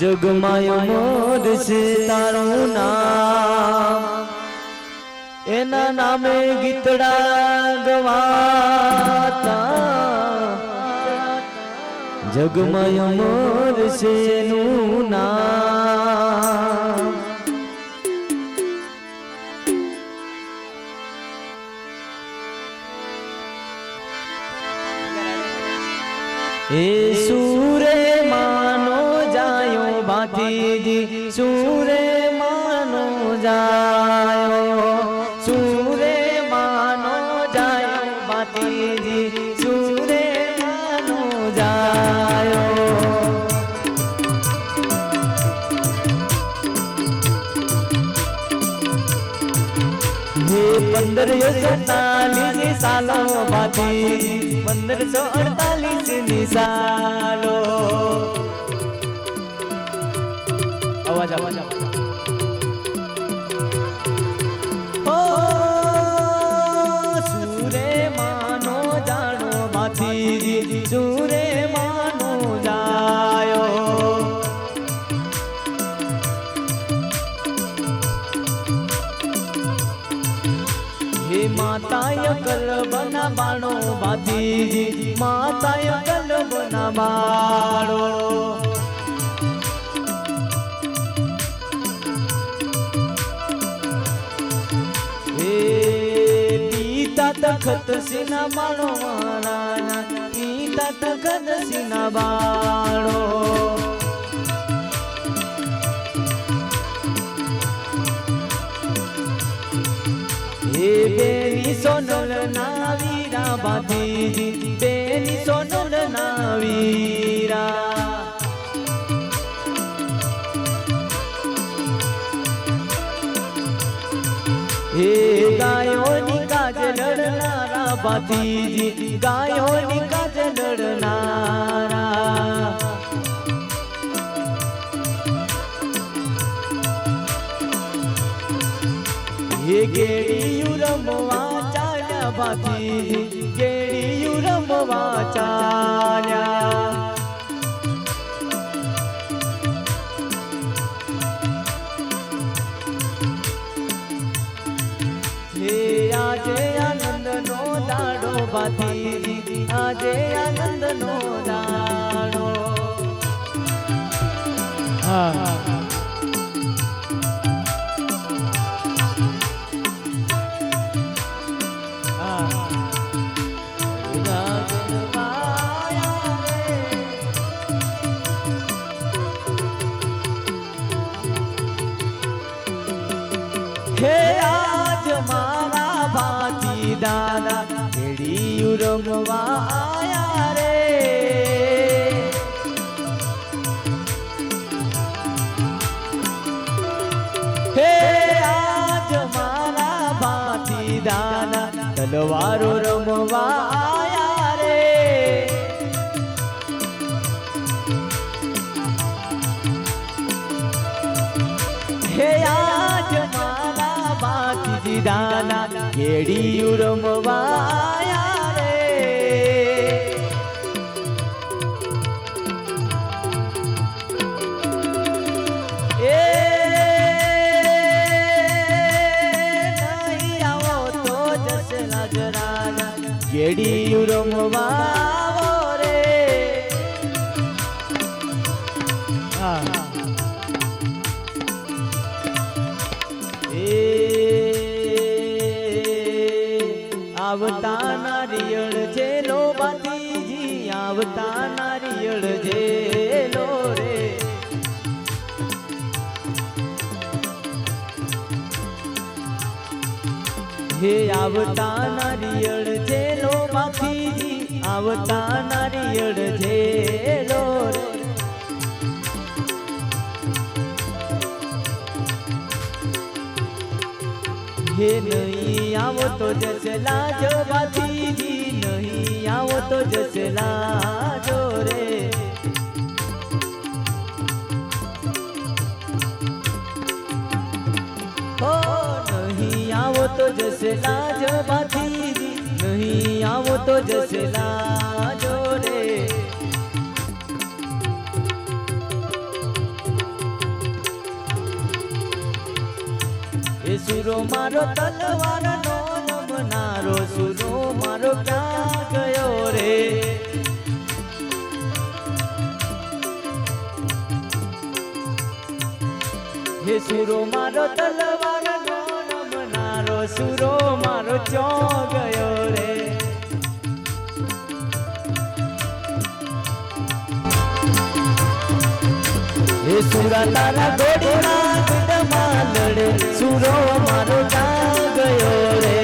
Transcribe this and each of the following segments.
જગમાય મોર છે તારું નામ. એના નામે ગીતડા ગવાતા. જગમય મોર છે નું નામ. એ જાયો ભાતીજી સુરે માનો જાયો સુરે માનો જાયો ભાતીજી સુરે માનો જાયો હે પંદરસો તાલીસ સાલો બાથી પંદરસો અડતાલીસની સાલો 换下换下换 તખત સિના માણો મારા પિતા તખત સિના બાળો હે બેની સોનલ ના વીરા બાતીજી બેની સોનલ ના વીરા લડનારા ગાયો ની કાજે લડનારા હે કેડીયું રમવા ચાલ્યા બાપી કેડીયું રમવા ચાલ્યા. આનંદ નો દાણો. હા. તલવારો રમવા આયા રે. હે આજ મારા બાકી દીદાના કેડી ઉરમવાયા આવતા નારિયળ છે લો બાતીજી આવતા નારિયળ છે લો રે હે નહીં આવો તો જશે લાજો બાતીજી નહીં આવો તો જશે લાજો તો જશે લાજો બાથી નહીં આવો તો જશે લાજો રે. સુરો મારો તલવાર નો નમનારો સુરો મારો ક્યાં ગયો રે? હે સુરો મારો તલવાર સુરો મારો ચો ગયો રે. હે સુરા તારા ઘોડીના ગઢમાં લડે, સુરો મારો ક્યાં ગયો રે.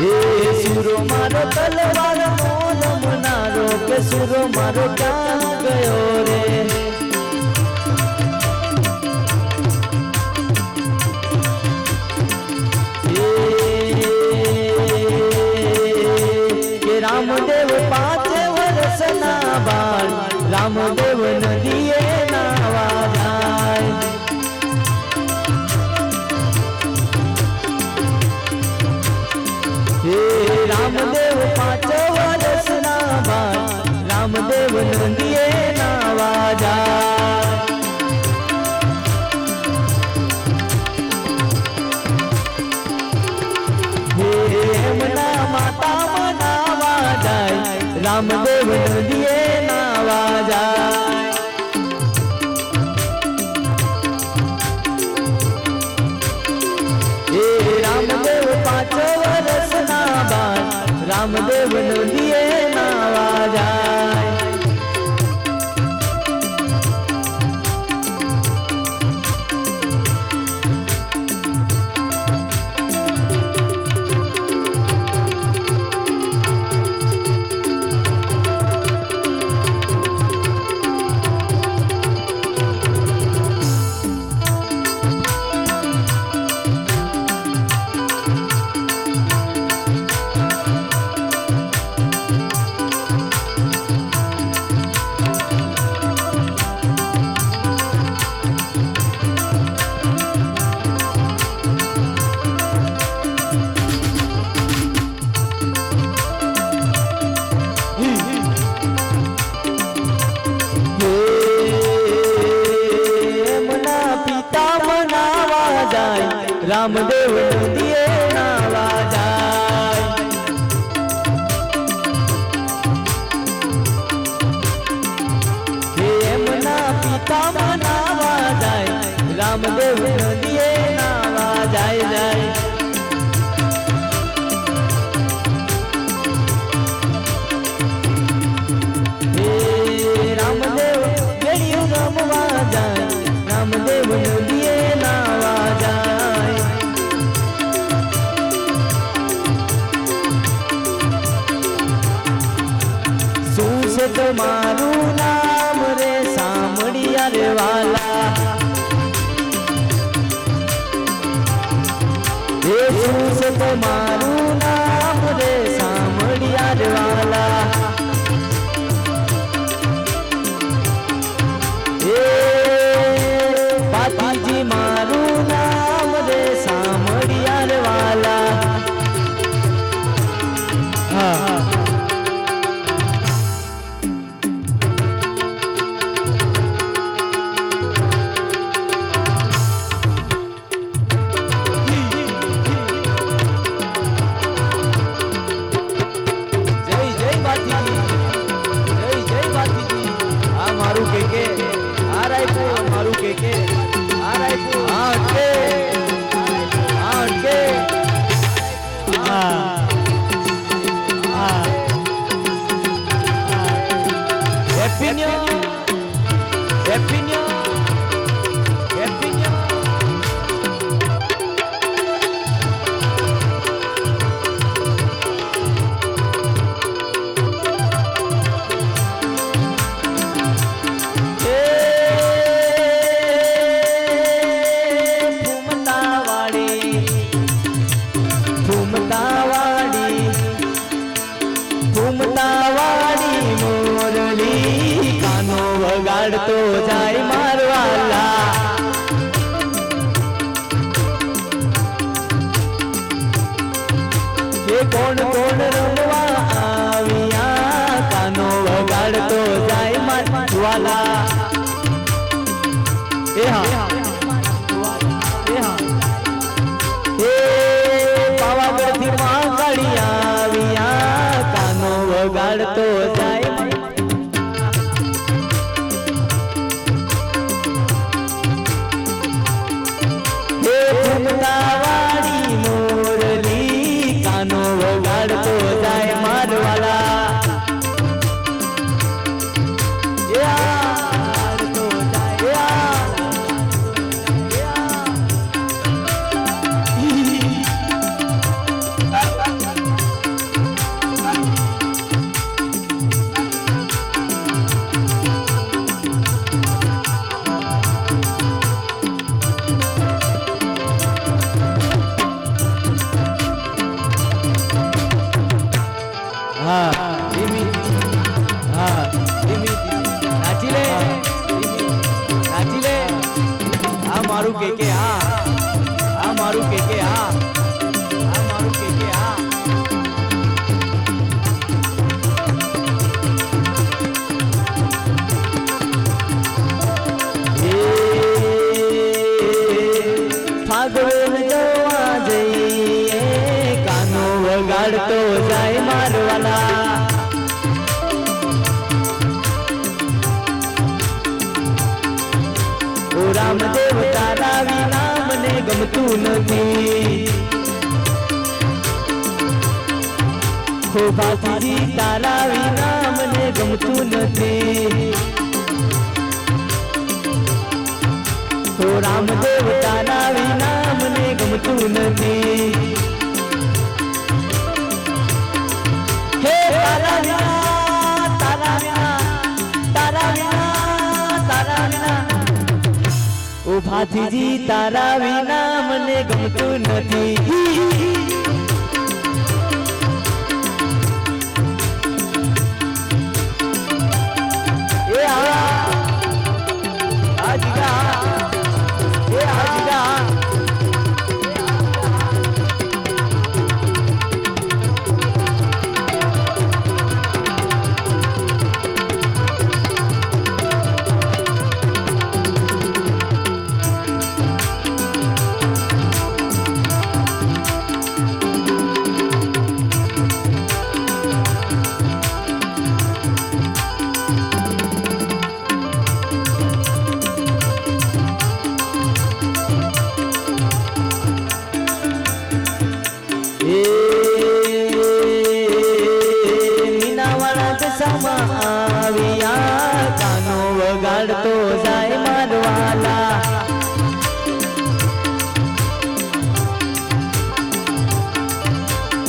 હે સુરો મારો તલવાર મોલ મનારો કે સુરો મારો ક્યાં ગયો રે. રામદેવ પાંચ વર્ષના બાળ રામદેવ જાય રામદેવ નદીએ નાવા જાય એમના પિતા મનાવા જાય રામદેવ નદીએ નાવા જાય જાય તમારું નામ રે સાંભળિયા રે વાલા. એ શું તમારું હેપી ન્યુ હેપી ન્યુ करता Uh-huh. ગમતું નથી. ખોભાથી તારા વિના મને ગમતું નથી. તો રામદેવ તારા વિના મને ગમતું નથી. હે તારા વિના તારા વિના તારા વિના ઉભાથીજી તારા વિના મને ગમતું નથી. એ આ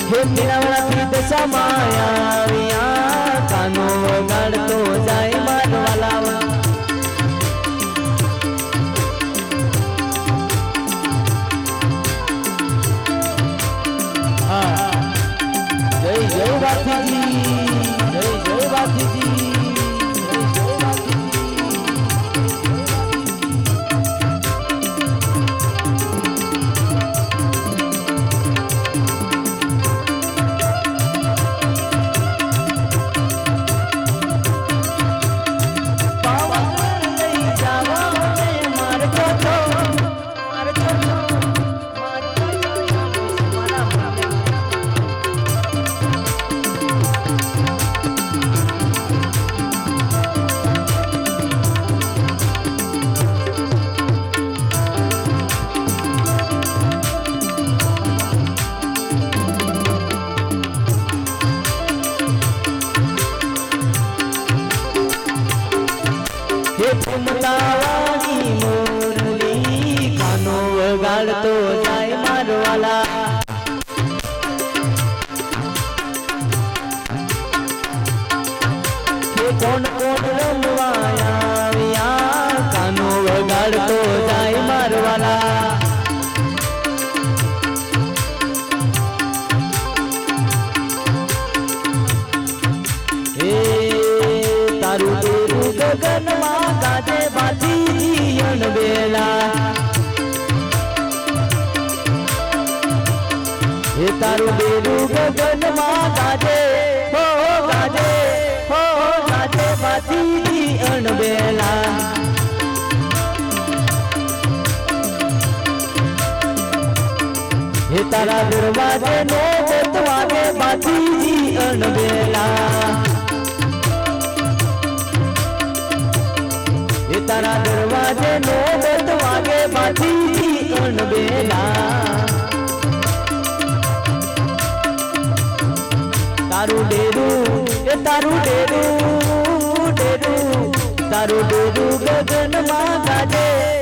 हे मिळवला माया कानो गाडतो जाय તારું બેરું ગગનમાં ગાજે. હો ગાજે. હો ગાજે. બાતીજી અણબેલા. હે તારા દરવાજે નો ગોતવાગે બાતીજી અણબેલા. હે તારા દરવાજે નો તારું ડેરું એ તારું ડેરું ડેરું તારું ડેરું ગગનમાં ગાજે.